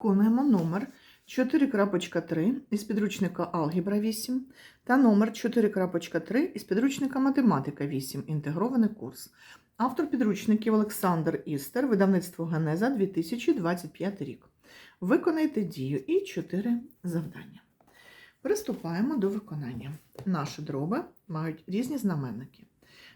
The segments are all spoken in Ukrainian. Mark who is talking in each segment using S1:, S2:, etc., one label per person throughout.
S1: Виконуємо номер 4.3 із підручника Алгебра 8 та номер 4.3 із підручника Математика 8. Інтегрований курс. Автор підручників Олександр Істер, видавництво Генеза 2025 рік. Виконайте дію і 4 завдання. Приступаємо до виконання. Наші дроби мають різні знаменники.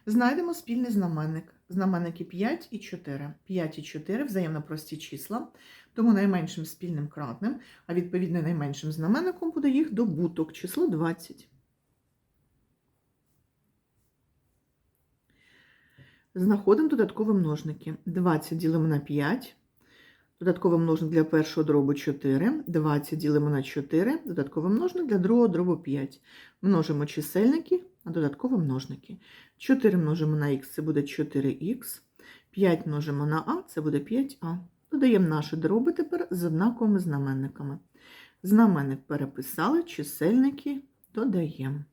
S1: Знайдемо спільний знаменник. Знаменники 5 і 4. 5 і 4 взаємно прості числа, тому найменшим спільним кратним, а відповідно найменшим знаменником буде їх добуток, число 20. Знаходимо додаткові множники. 20 ділимо на 5. Додатковий множник для першого дробу 4. 20 ділимо на 4. Додатковий множник для другого дробу 5. Множимо чисельники на додаткові множники. 4 множимо на х, це буде 4х. 5 множимо на а, це буде 5а. Додаємо наші дроби тепер з однаковими знаменниками. Знаменник переписали, чисельники додаємо.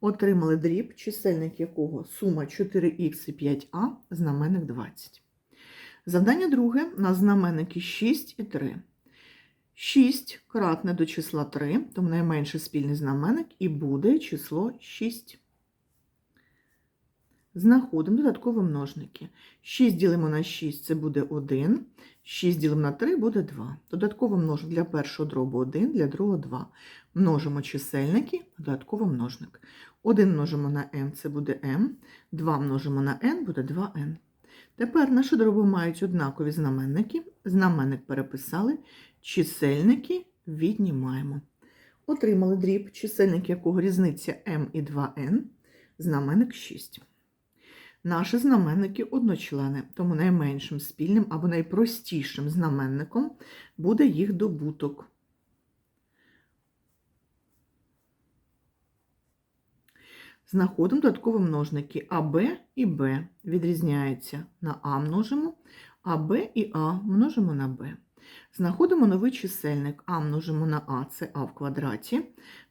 S1: Отримали дріб, чисельник якого сума 4х і 5а, знаменник 20. Завдання друге на знаменники 6 і 3. 6 кратне до числа 3, тому найменший спільний знаменник і буде число 6. Знаходимо додаткові множники. 6 ділимо на 6 це буде 1. 6 ділимо на 3 буде 2. Додатковий множник для першого дробу 1, для другого 2. Множимо чисельники, додатковий множник. 1 множимо на m це буде m, 2 множимо на n буде 2n. Тепер наші дроби мають однакові знаменники. Знаменник переписали, чисельники віднімаємо. Отримали дріб, чисельник якого різниця m і 2n, знаменник 6. Наші знаменники одночлени, тому найменшим спільним або найпростішим знаменником буде їх добуток. Знаходимо додаткові множники АБ і Б. Відрізняються на А множимо, а Б і А множимо на Б. Знаходимо новий чисельник. А множимо на А це А в квадраті,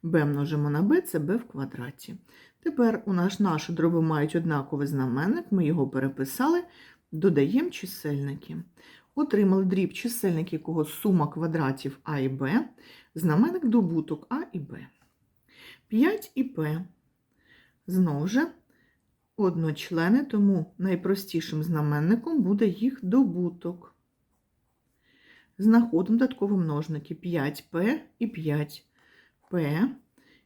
S1: Б множимо на Б це Б в квадраті. Тепер у нас наші дроби мають однаковий знаменник, ми його переписали, додаємо чисельники. Отримали дріб чисельник, якого сума квадратів А і Б, знаменник добуток А і Б. 5 і П. Знову ж одночлени, тому найпростішим знаменником буде їх добуток. Знаходимо додаткові множники 5П і 5. П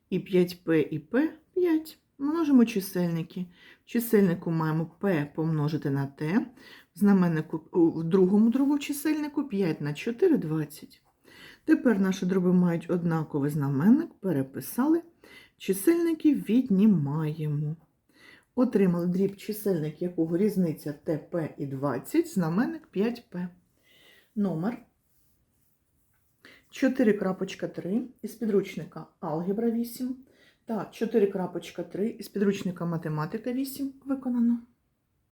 S1: і 5П і П 5. Множимо чисельники. В чисельнику маємо П помножити на Т. В знаменнику в другому дробу чисельнику 5 на 4 20. Тепер наші дроби мають однаковий знаменник, переписали. Чисельники віднімаємо. Отримали дріб чисельник, якого різниця ТП і 20, знаменник 5П. Номер 4.3 із підручника Алгебра 8 та 4.3 із підручника Математика 8 виконано.